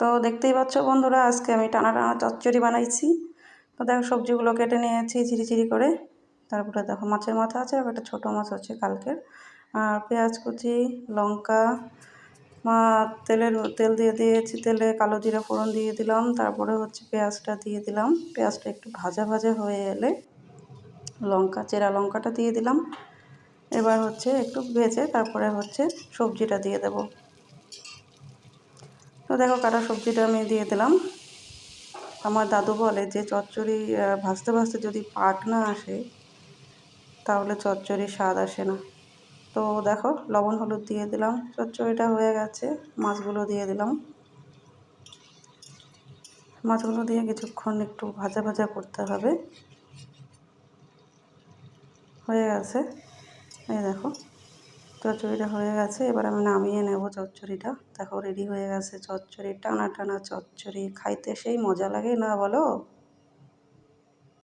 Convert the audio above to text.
তো দেখতেই পাচ্ছ বন্ধুরা, আজকে আমি টানা টানা চচ্চড়ি বানাইছি। তো দেখো সবজিগুলো কেটে নিয়েছি ঝিরি করে। তারপরে দেখো মাছের মাথা আছে আর একটা ছোটো মাছ আছে কালকের। আর পেঁয়াজ কুচি, লঙ্কা, মা, তেলের তেল দিয়ে দিয়েছি, তেলে কালো জিরা ফোড়ন দিয়ে দিলাম। তারপরে হচ্ছে পেঁয়াজটা দিয়ে দিলাম। পেঁয়াজটা একটু ভাজা ভাজা হয়ে এলে লঙ্কা, চেরা লঙ্কাটা দিয়ে দিলাম। এবার হচ্ছে একটু ভেজে তারপরে হচ্ছে সবজিটা দিয়ে দেব। দেখো কাটা সবজিটা আমি দিয়ে দিলাম। আমার দাদু বলে যে, চচ্চড়ি ভাজতে ভাজতে যদি পাক না আসে, তাহলে চচ্চড়ির স্বাদ আসে না। তো দেখো, লবণ হলুদ দিয়ে দিলাম। চচ্চড়িটা হয়ে গেছে, মাছগুলো দিয়ে দিলাম। মাছগুলো দিয়ে কিছুক্ষণ একটু ভাজা ভাজা করতে হবে। হয়ে গেছে। এই দেখো। চচ্চড়িটা হয়ে গেছে, এবার আমি নামিয়ে নেব চচ্চড়িটা। দেখো রেডি হয়ে গেছে চচ্চড়ি টানা টানা চচ্চড়ি, খাইতে সেই মজা লাগে না বলো?